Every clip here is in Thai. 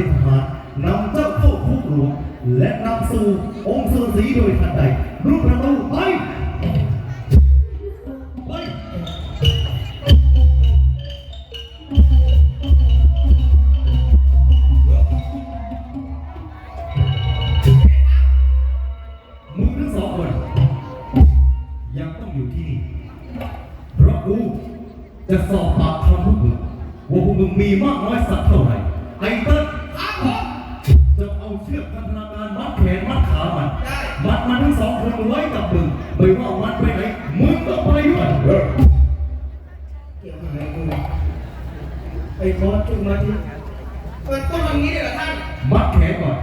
เป็นทหารนำเจ้าเข้าคุกหลวงและนำสู่องค์สุรศรีโดยทันใดรูปประตูไป สองคนไว้กับมึงไม่ว่ามันไปไหนมึงต้องไปด้วยเออเกี่ยวอะไรกูไอ้คอสจุงมาที่มันต้องอย่างนี้เลยเหรอท่านมัดแขนก่อน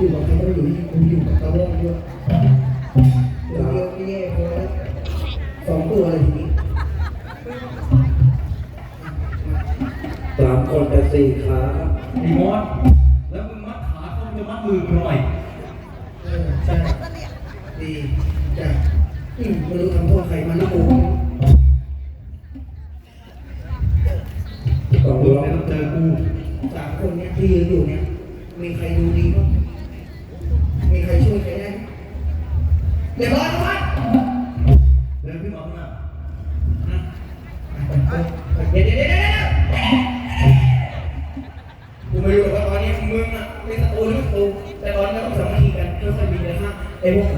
อยู่กับใครก็ไม่อยู่กูอยู่กับตะวงด้วยเดี๋ยวเดียวไม่แย่พอแล้วสองตัวเลยทีนี้สามคนแต่สี่ขาไอ้มอสแล้วมึงมัดขาเขาจะมัดมือมึงทำไมเออใช่ดีจ้ะอืมไม่รู้ทำโทษใครมานะกูต้องมึงร้องไม่ต้องเจอกูสามคนเนี้ยที่ยืนอยู่เนี่ยมีใครดูดีบ้าง ช่วยใครได้ไหมเดี๋ยวรอนะเดินขึ้นมาข้างหน้าเดี๋ยวเดี๋ยวเดี๋ยวเดี๋ยวกูไม่รู้หรอกว่าตอนนี้มึงอะเป็นศัตรูหรือไม่ศัตรูแต่ตอนนี้ต้องสามัคคีกันเพื่อยๆบินเลยนะไอ้พวก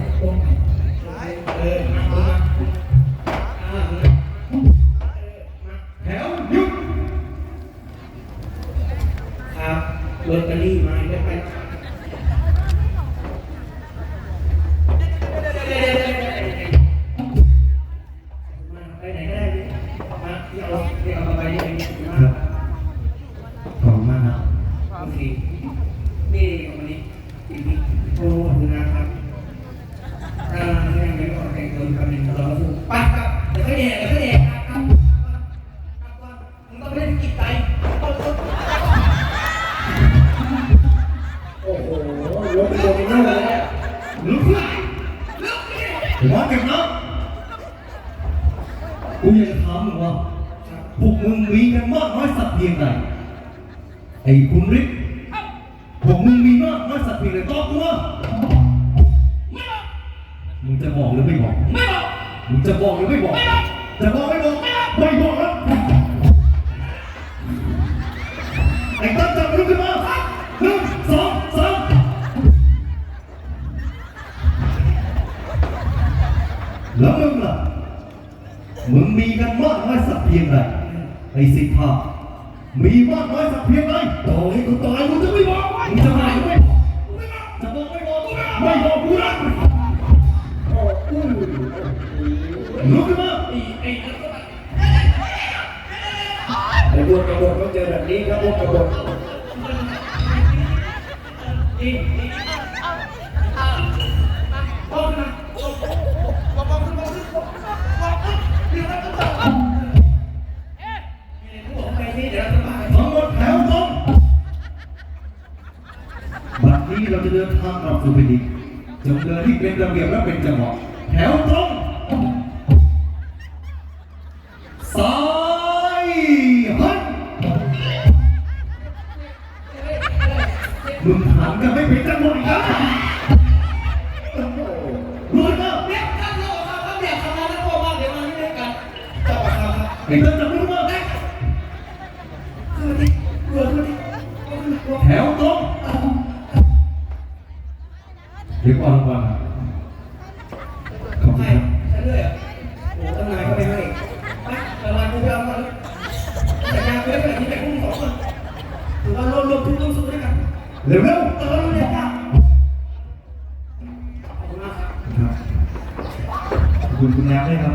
ว่าพวกมึงมีกันมากน้อยสักเพียงใดไอ้คุณฤทธิ์พวกมึงมีมากน้อยสักเพียงใดตอบกูว่ามึงจะบอกหรือไม่บอกไม่บอกมึงจะบอกหรือไม่บอกไม่บอกจะบอกไม่บอกไม่บอกครับไอ้ตั้งจับลุกขึ้นมาหนึ่งสองสามแล้วมึงล่ะมึงมีกัน พียงใดไอ้สิทธามีมากน้อยสักเพียงใดต่อให้กูตายกูจะไม่บอกมึงจะบอกหรือไม่บอกจะบอกไม่บอกไม่บอกกูนะลุกขึ้นมาไอ้ไอ้นั่นก็แบบไอ้พวกกบฏเขาเจอแบบนี้ครับพวกกบฏอี ยบแล้วเป็นจังหวะแถวตรง อว่ารวมรวมทุกลูกสู้ด้วยกันเร็วเร็วเออรู้เลยค่ะขอบคุณครับขอบคุณคุณน้ำด้วยครับ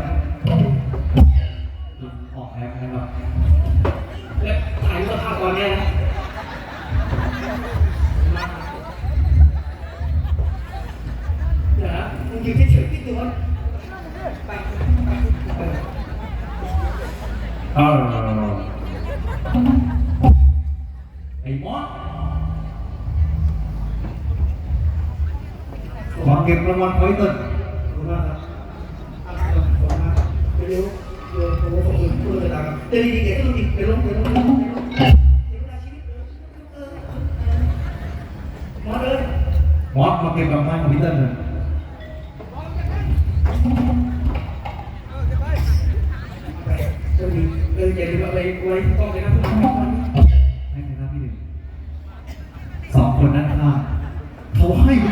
อเก็บรางวัลไว้ต้นขอบคุณมากครับขอบคุณมากเร็วๆเร็วๆโอ้โหขอบคุณพูดเลยนะครับเดี๋ยวดีๆเดี๋ยวต้องดีไปลงไปลงไปลงไปลงเดี๋ยวเวลาชีวิตเออเออหมอเลยมอมาเก็บรางวัลของพี่เต้นเลยเออดีเอออย่าลืมเอาไปไว้กล้องเลยนะให้ใครรับพี่หนึ่งสองคนนั้นค่ะ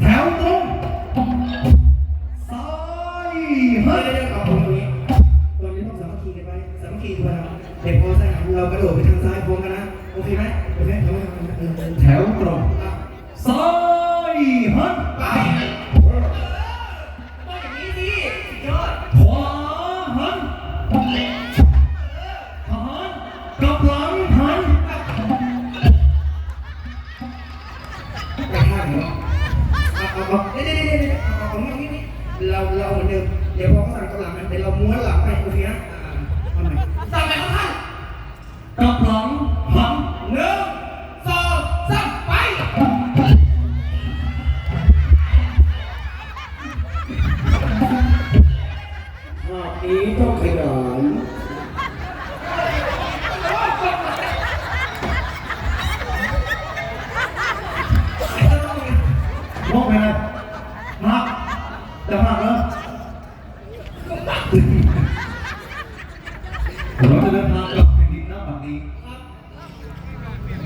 แถวตรงซ้ายเฮ้ยเดี๋ยวเอาตรงนี้ตอนนี้ต้องสามัคคีกันไปสามัคคีกันเด็กพอสนามเรากระโดดไปทางซ้ายพร้อมกันนะ โอเคไหมโอเคแถวตรงซ้าย เป็นเดี๋ยวเราม้วนหลังไปโอเคนะ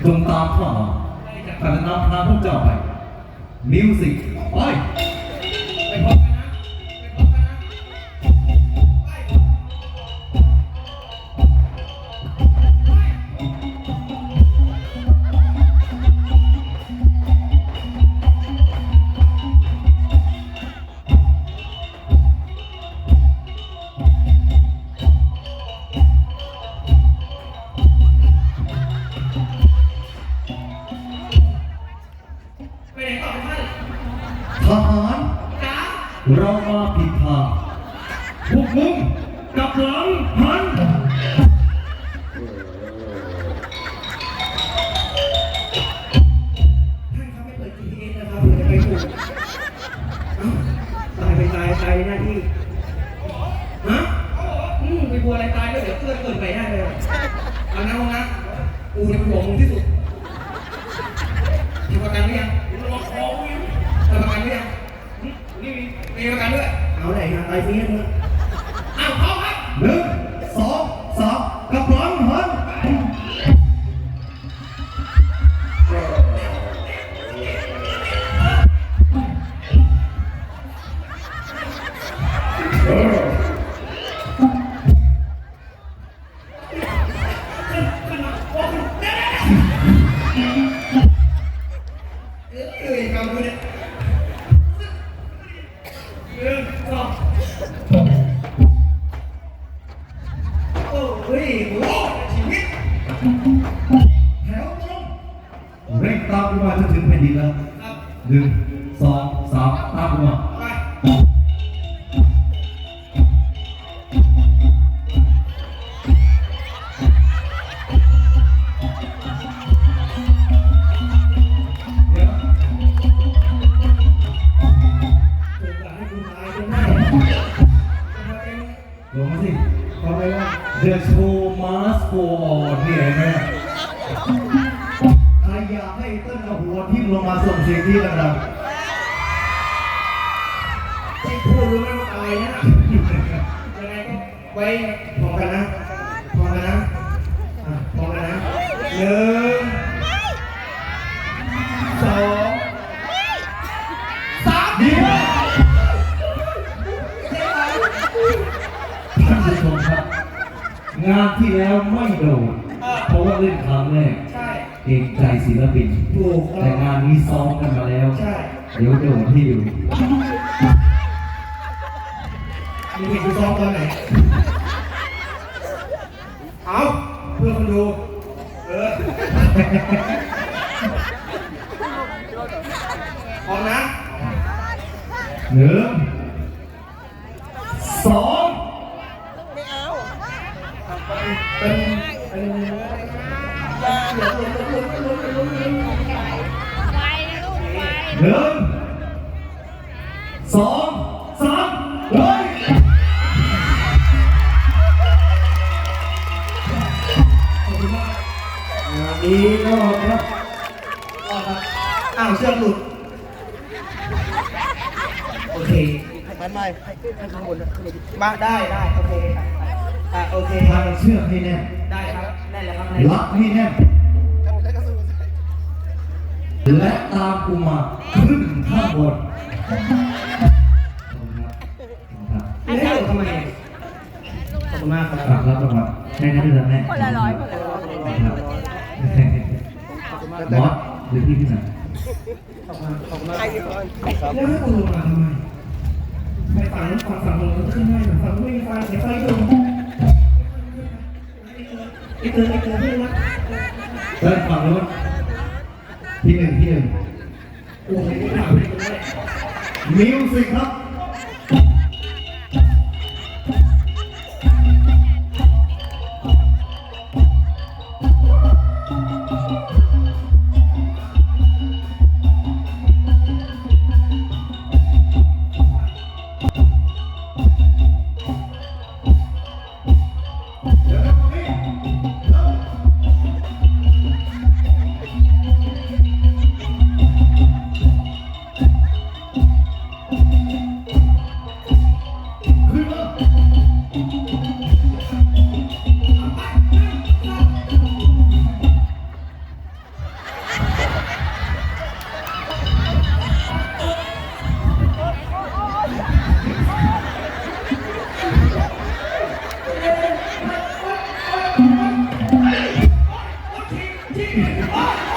จงตามข้ามาข้าน้ำพางพวกเจ้าไป มิวสิกไป หารจ้าเรามาผิดทางพวกมึงกลับหลังหันท่าน ตามกูมาจนถึงแผ่นดินแล้วครับหนึ่งสองสามตามกูมา พูดรู้ไหมว่าตายนะยังไงก็ไว้พร้อมกันนะพร้อมกันนะอะพร้อมกันนะหนึ่งสองสามๆดีมากท่านผู้ชมครับ งานที่แล้วไม่โดดเพราะว่าเล่นครั้งแรกใช่เอกใจศิลปินถูกแต่งานนี้ซ้อมกันมาแล้วใช่เดี๋ยวโดดที่อยู่ มึงเห็นกูซ้อมตอนไหนเอาเพื่อคนดู เออพร้อมนะหนึ่งสอง งานนี้ก็ครับรอดครับ อ้าวเชือกหลุด โอเคมันไม่ให้ข้างบนนะขึ้นไปดิมาได้ได้โอเคอะโอเคทางเชือกให้แน่นได้ครับได้แล้วครับรัดให้แน่นถ้าหมดได้ก็สู้สิและตามกูมาขึ้นข้างบนขอบคุณครับขอบคุณครับไม่ได้ทำไมขอบคุณมากครัรับบรับรางวัลให้นะด้วยนะแม่คนละร้อยคนละร้อย ครับ มอสหรือพี่พี่ไหนขอบคุณขอบคุณมากใครที่ก่อนแล้วให้กูลงมาทำไมไปฝั่งนู้นฝั่งฝั่งนู้นขึ้นให้ฝั่งนู้นไม่มีไฟเสียไฟดูไอ้เกินไอ้เกินไอ้เกินเพื่อนรักเดินฝั่งนู้นที่หนึ่งที่หนึ่งโอ้ยไม่ถามไม่ได้มิวสิกครับ ไ